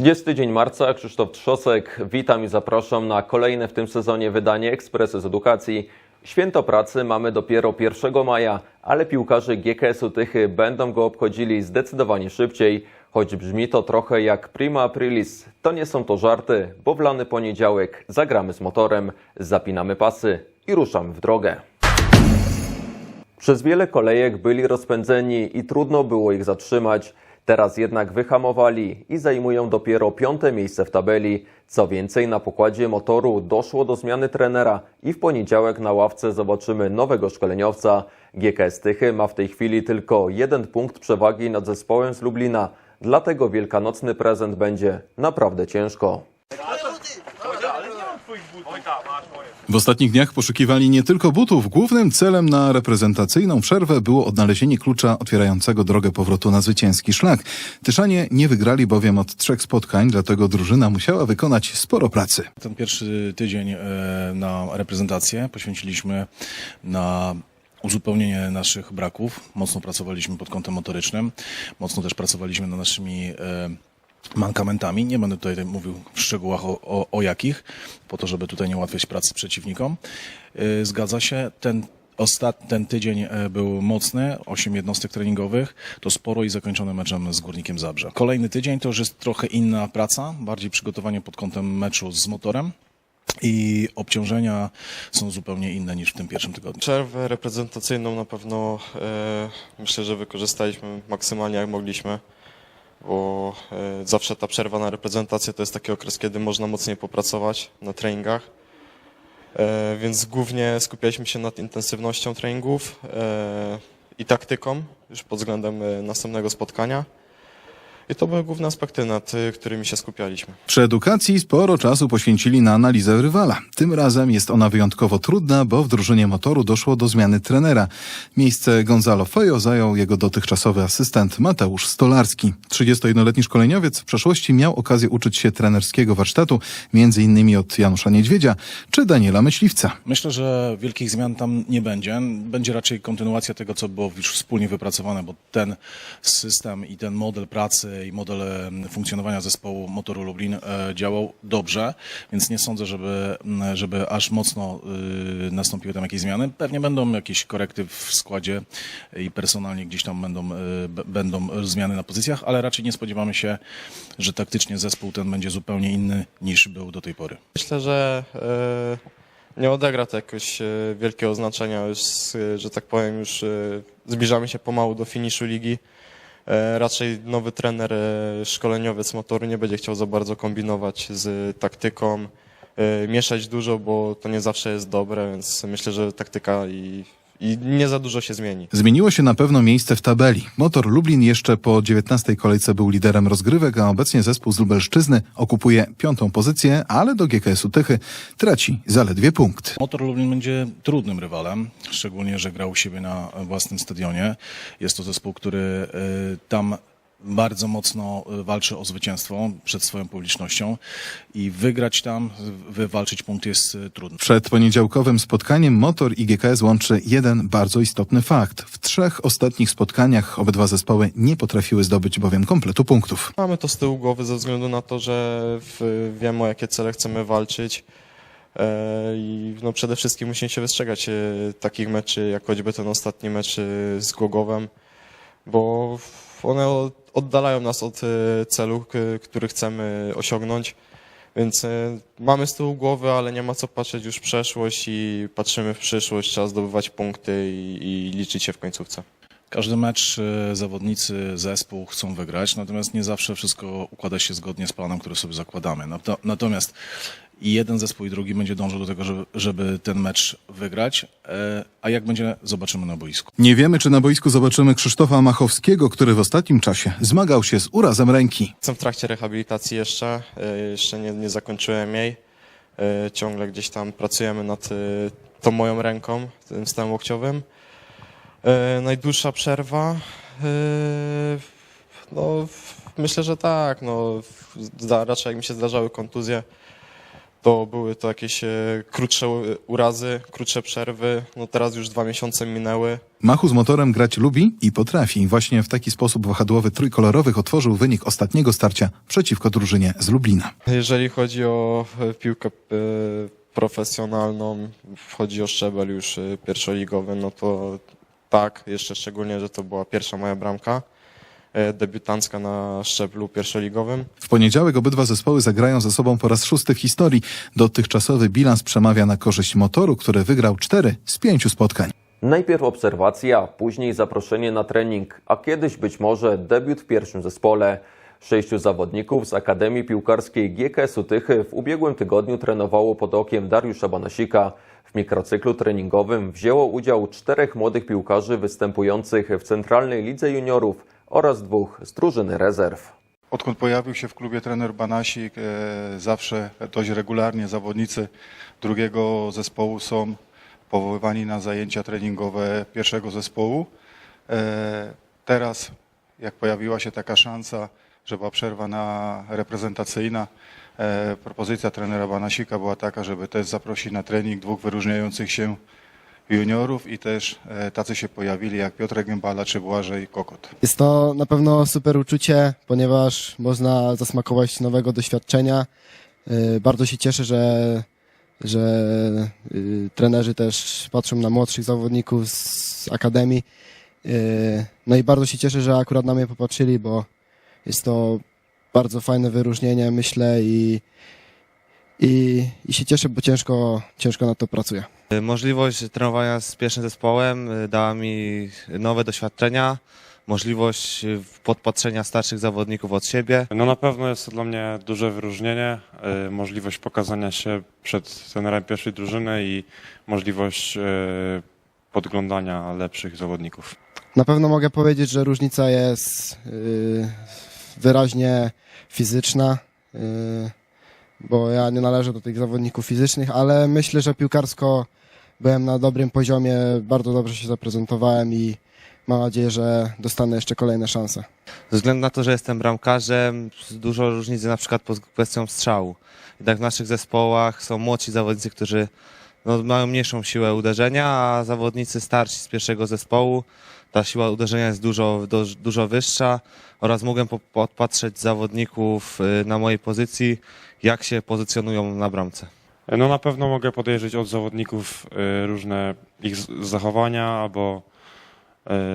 30 dzień marca, Krzysztof Trzosek. Witam i zapraszam na kolejne w tym sezonie wydanie Ekspresu z Edukacji. Święto pracy mamy dopiero 1 maja, ale piłkarze GKS-u Tychy będą go obchodzili zdecydowanie szybciej, choć brzmi to trochę jak prima aprilis. To nie są to żarty, bo w lany poniedziałek zagramy z motorem, zapinamy pasy i ruszamy w drogę. Przez wiele kolejek byli rozpędzeni i trudno było ich zatrzymać. Teraz jednak wyhamowali i zajmują dopiero piąte miejsce w tabeli. Co więcej, na pokładzie motoru doszło do zmiany trenera i w poniedziałek na ławce zobaczymy nowego szkoleniowca. GKS Tychy ma w tej chwili tylko jeden punkt przewagi nad zespołem z Lublina, dlatego wielkanocny prezent będzie naprawdę ciężko. W ostatnich dniach poszukiwali nie tylko butów. Głównym celem na reprezentacyjną przerwę było odnalezienie klucza otwierającego drogę powrotu na zwycięski szlak. Tyszanie nie wygrali bowiem od trzech spotkań, dlatego drużyna musiała wykonać sporo pracy. Ten pierwszy tydzień e, na reprezentację poświęciliśmy na uzupełnienie naszych braków. Mocno pracowaliśmy pod kątem motorycznym, mocno też pracowaliśmy nad naszymi e, mankamentami. Nie będę tutaj mówił w szczegółach o, o, o jakich, po to, żeby tutaj nie ułatwiać pracy przeciwnikom. E, Zgadza się, ten Ostat, ten tydzień e, był mocny, 8 jednostek treningowych, to sporo i zakończony meczem z Górnikiem Zabrze. Kolejny tydzień to już jest trochę inna praca, bardziej przygotowanie pod kątem meczu z motorem i obciążenia są zupełnie inne niż w tym pierwszym tygodniu. Przerwę reprezentacyjną na pewno e, myślę, że wykorzystaliśmy maksymalnie jak mogliśmy, bo e, zawsze ta przerwa na reprezentację to jest taki okres, kiedy można mocniej popracować na treningach. E, więc głównie skupialiśmy się nad intensywnością treningów e, i taktyką już pod względem następnego spotkania. I to były główne aspekty, nad e, którymi się skupialiśmy. Przy edukacji sporo czasu poświęcili na analizę rywala. Tym razem jest ona wyjątkowo trudna, bo w drużynie motoru doszło do zmiany trenera. Miejsce Gonzalo Fejo zajął jego dotychczasowy asystent Mateusz Stolarski. 31-letni szkoleniowiec w przeszłości miał okazję uczyć się trenerskiego warsztatu, między innymi od Janusza Niedźwiedzia czy Daniela Myśliwca. Myślę, że wielkich zmian tam nie będzie. Będzie raczej kontynuacja tego, co było już wspólnie wypracowane, bo ten system i ten model pracy i model funkcjonowania zespołu Motoru Lublin e, działał dobrze, więc nie sądzę, żeby, żeby aż mocno y, nastąpiły tam jakieś zmiany. Pewnie będą jakieś korekty w składzie i personalnie gdzieś tam będą, y, będą zmiany na pozycjach, ale raczej nie spodziewamy się, że taktycznie zespół ten będzie zupełnie inny niż był do tej pory. Myślę, że e, nie odegra to jakoś e, wielkiego znaczenia, już, że tak powiem, już zbliżamy się pomału do finiszu ligi. E, Raczej nowy trener, e, szkoleniowiec motoru nie będzie chciał za bardzo kombinować z taktyką, e, mieszać dużo, bo to nie zawsze jest dobre, więc myślę, że taktyka i, i nie za dużo się zmieni. Zmieniło się na pewno miejsce w tabeli. Motor Lublin jeszcze po 19 kolejce był liderem rozgrywek, a obecnie zespół z Lubelszczyzny okupuje piątą pozycję, ale do GKS-u Tychy traci zaledwie punkt. Motor Lublin będzie trudnym rywalem, szczególnie, że grał u siebie na własnym stadionie. Jest to zespół, który y, tam bardzo mocno y, walczy o zwycięstwo przed swoją publicznością i wygrać tam, wywalczyć punkt jest y, trudno. Przed poniedziałkowym spotkaniem Motor i GKS łączy jeden bardzo istotny fakt. W trzech ostatnich spotkaniach obydwa zespoły nie potrafiły zdobyć bowiem kompletu punktów. Mamy to z tyłu głowy ze względu na to, że w, wiemy o jakie cele chcemy walczyć e, i no przede wszystkim musimy się wystrzegać e, takich meczy, jak choćby ten ostatni mecz e, z Głogowem, bo one oddalają nas od e, celu, który chcemy osiągnąć. Więc e, mamy z tyłu głowy, ale nie ma co patrzeć już w przeszłość i patrzymy w przyszłość, trzeba zdobywać punkty i, i liczyć się w końcówce. Każdy mecz y, zawodnicy, zespół chcą wygrać, natomiast nie zawsze wszystko układa się zgodnie z planem, który sobie zakładamy. Nato- Natomiast i jeden zespół i drugi będzie dążył do tego, żeby, żeby ten mecz wygrać, e, a jak będzie, zobaczymy na boisku. Nie wiemy, czy na boisku zobaczymy Krzysztofa Machowskiego, który w ostatnim czasie zmagał się z urazem ręki. Jestem w trakcie rehabilitacji jeszcze, e, jeszcze nie, nie zakończyłem jej. E, Ciągle gdzieś tam pracujemy nad tą moją ręką, tym stawem łokciowym. Najdłuższa przerwa? No, myślę, że tak. No, raczej jak mi się zdarzały kontuzje, to były to jakieś e, krótsze urazy, krótsze przerwy. No teraz już dwa miesiące minęły. Machu z motorem grać lubi i potrafi. Właśnie w taki sposób wahadłowy trójkolorowych otworzył wynik ostatniego starcia przeciwko drużynie z Lublina. Jeżeli chodzi o e, piłkę e, profesjonalną, chodzi o szczebel już pierwszoligowy, no to tak, jeszcze szczególnie, że to była pierwsza moja bramka debiutancka na szczeblu pierwszoligowym. W poniedziałek obydwa zespoły zagrają ze sobą po raz szósty w historii. Dotychczasowy bilans przemawia na korzyść motoru, który wygrał cztery z pięciu spotkań. Najpierw obserwacja, później zaproszenie na trening, a kiedyś być może debiut w pierwszym zespole. Sześciu zawodników z Akademii Piłkarskiej GKS-u Tychy w ubiegłym tygodniu trenowało pod okiem Dariusza Banasika. W mikrocyklu treningowym wzięło udział czterech młodych piłkarzy występujących w Centralnej Lidze Juniorów oraz dwóch z drużyny rezerw. Odkąd pojawił się w klubie trener Banasik, e, zawsze dość regularnie zawodnicy drugiego zespołu są powoływani na zajęcia treningowe pierwszego zespołu. E, teraz, jak pojawiła się taka szansa, że była przerwa na reprezentacyjna, e, propozycja trenera Banasika była taka, żeby też zaprosić na trening dwóch wyróżniających się juniorów i też e, tacy się pojawili jak Piotrek Gębala czy Błażej Kokot. Jest to na pewno super uczucie, ponieważ można zasmakować nowego doświadczenia. Y, Bardzo się cieszę, że, że y, trenerzy też patrzą na młodszych zawodników z akademii. No i bardzo się cieszę, że akurat na mnie popatrzyli, bo jest to bardzo fajne wyróżnienie, myślę, i, i, i się cieszę, bo ciężko, ciężko na to pracuję. Możliwość trenowania z pierwszym zespołem y, dała mi nowe doświadczenia, możliwość y, podpatrzenia starszych zawodników od siebie. No na pewno jest to dla mnie duże wyróżnienie, y, możliwość pokazania się przed trenerem pierwszej drużyny i możliwość y, podglądania lepszych zawodników. Na pewno mogę powiedzieć, że różnica jest y, wyraźnie fizyczna, y, bo ja nie należę do tych zawodników fizycznych, ale myślę, że piłkarsko byłem na dobrym poziomie, bardzo dobrze się zaprezentowałem i mam nadzieję, że dostanę jeszcze kolejne szanse. Ze względu na to, że jestem bramkarzem, dużo różnicy na przykład pod kwestią strzału. Jednak w naszych zespołach są młodsi zawodnicy, którzy no, mają mniejszą siłę uderzenia, a zawodnicy starsi z pierwszego zespołu, ta siła uderzenia jest dużo, dużo wyższa oraz mogłem po- podpatrzeć zawodników y, na mojej pozycji, jak się pozycjonują na bramce. No na pewno mogę podejrzeć od zawodników y, różne ich zachowania albo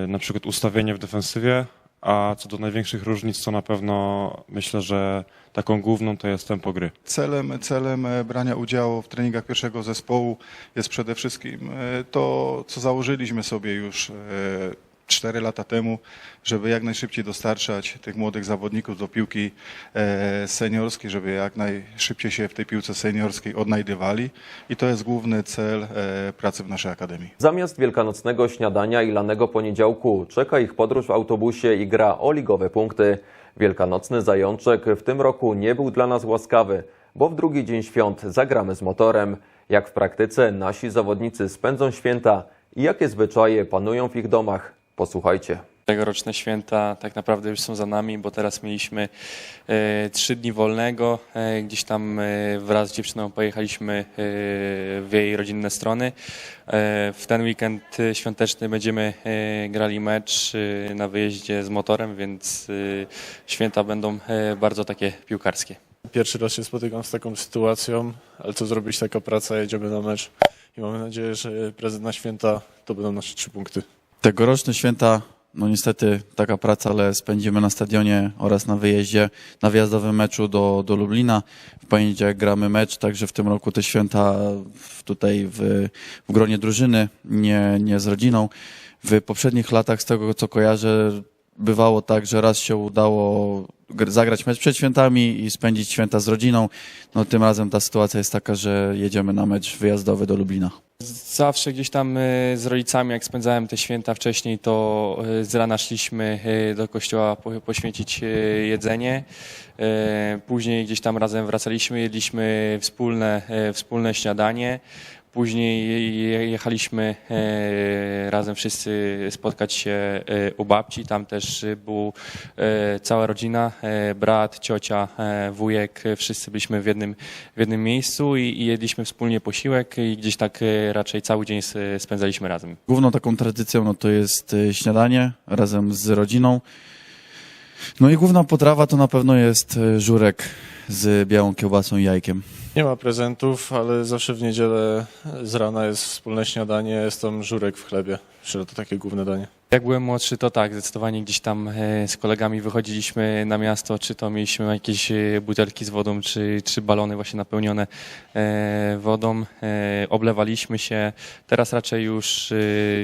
y, na przykład ustawienie w defensywie, a co do największych różnic, to na pewno myślę, że taką główną to jest tempo gry. Celem, celem e, brania udziału w treningach pierwszego zespołu jest przede wszystkim e, to, co założyliśmy sobie już 4 lata temu, żeby jak najszybciej dostarczać tych młodych zawodników do piłki e, seniorskiej, żeby jak najszybciej się w tej piłce seniorskiej odnajdywali i to jest główny cel e, pracy w naszej akademii. Zamiast wielkanocnego śniadania i lanego poniedziałku czeka ich podróż w autobusie i gra o ligowe punkty. Wielkanocny zajączek w tym roku nie był dla nas łaskawy, bo w drugi dzień świąt zagramy z motorem. Jak w praktyce nasi zawodnicy spędzą święta i jakie zwyczaje panują w ich domach, posłuchajcie. Tegoroczne święta tak naprawdę już są za nami, bo teraz mieliśmy e, trzy dni wolnego. E, gdzieś tam e, wraz z dziewczyną pojechaliśmy w jej rodzinne strony. W ten weekend świąteczny będziemy grali mecz na wyjeździe z motorem, więc święta będą bardzo takie piłkarskie. Pierwszy raz się spotykam z taką sytuacją, ale co zrobić, taka praca, jedziemy na mecz i mamy nadzieję, że prezent na święta to będą nasze trzy punkty. Tegoroczne święta, no niestety taka praca, ale spędzimy na stadionie oraz na wyjeździe, na wyjazdowym meczu do, do Lublina. W poniedziałek gramy mecz, także w tym roku te święta w- tutaj w, w gronie drużyny, nie, nie z rodziną. W poprzednich latach, z tego co kojarzę, bywało tak, że raz się udało zagrać mecz przed świętami i spędzić święta z rodziną. No tym razem ta sytuacja jest taka, że jedziemy na mecz wyjazdowy do Lublina. Zawsze gdzieś tam e, z rodzicami, jak spędzałem te święta wcześniej, to e, z rana szliśmy e, do kościoła po- poświęcić jedzenie. Później gdzieś tam razem wracaliśmy, jedliśmy wspólne, wspólne śniadanie. Później je- jechaliśmy e, razem wszyscy spotkać się e, u babci. Tam też była e, cała rodzina, brat, ciocia, wujek. Wszyscy byliśmy w jednym, w jednym miejscu i, jedliśmy wspólnie posiłek i gdzieś tak raczej cały dzień spędzaliśmy razem. Główną taką tradycją no to jest śniadanie razem z rodziną. No i główna potrawa to na pewno jest y, żurek z białą kiełbasą i jajkiem. Nie ma prezentów, ale zawsze w niedzielę z rana jest wspólne śniadanie, jest tam żurek w chlebie. Myślę, że to takie główne danie. Jak byłem młodszy, to tak, zdecydowanie gdzieś tam e, z kolegami wychodziliśmy na miasto, czy to mieliśmy jakieś e, butelki z wodą, czy, czy balony właśnie napełnione e, wodą, oblewaliśmy się. Teraz raczej już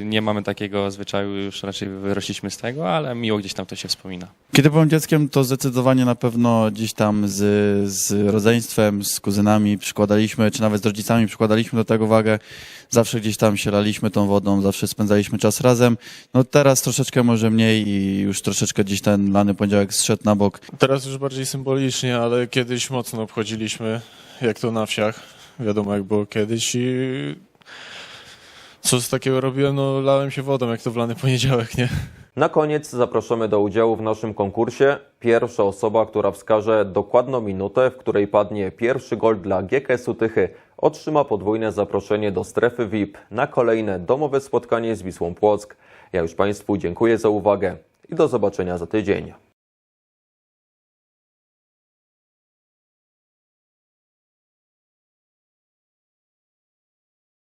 nie mamy takiego zwyczaju, już raczej wyrośliśmy z tego, ale miło gdzieś tam to się wspomina. Kiedy byłem dzieckiem, to zdecydowanie na pewno gdzieś tam z, z rodzeństwem, z kuzynami przykładaliśmy, czy nawet z rodzicami przykładaliśmy do tego wagę. Zawsze gdzieś tam się laliśmy tą wodą, zawsze spędzaliśmy czas razem. No teraz troszeczkę może mniej i już troszeczkę gdzieś ten lany poniedziałek zszedł na bok. Teraz już bardziej symbolicznie, ale kiedyś mocno obchodziliśmy, jak to na wsiach. Wiadomo, jak było kiedyś i co z takiego robiłem? No lałem się wodą, jak to w lany poniedziałek, nie? Na koniec zapraszamy do udziału w naszym konkursie. Pierwsza osoba, która wskaże dokładną minutę, w której padnie pierwszy gol dla GKS-u Tychy, otrzyma podwójne zaproszenie do strefy VIP na kolejne domowe spotkanie z Wisłą Płock. Ja już Państwu dziękuję za uwagę i do zobaczenia za tydzień.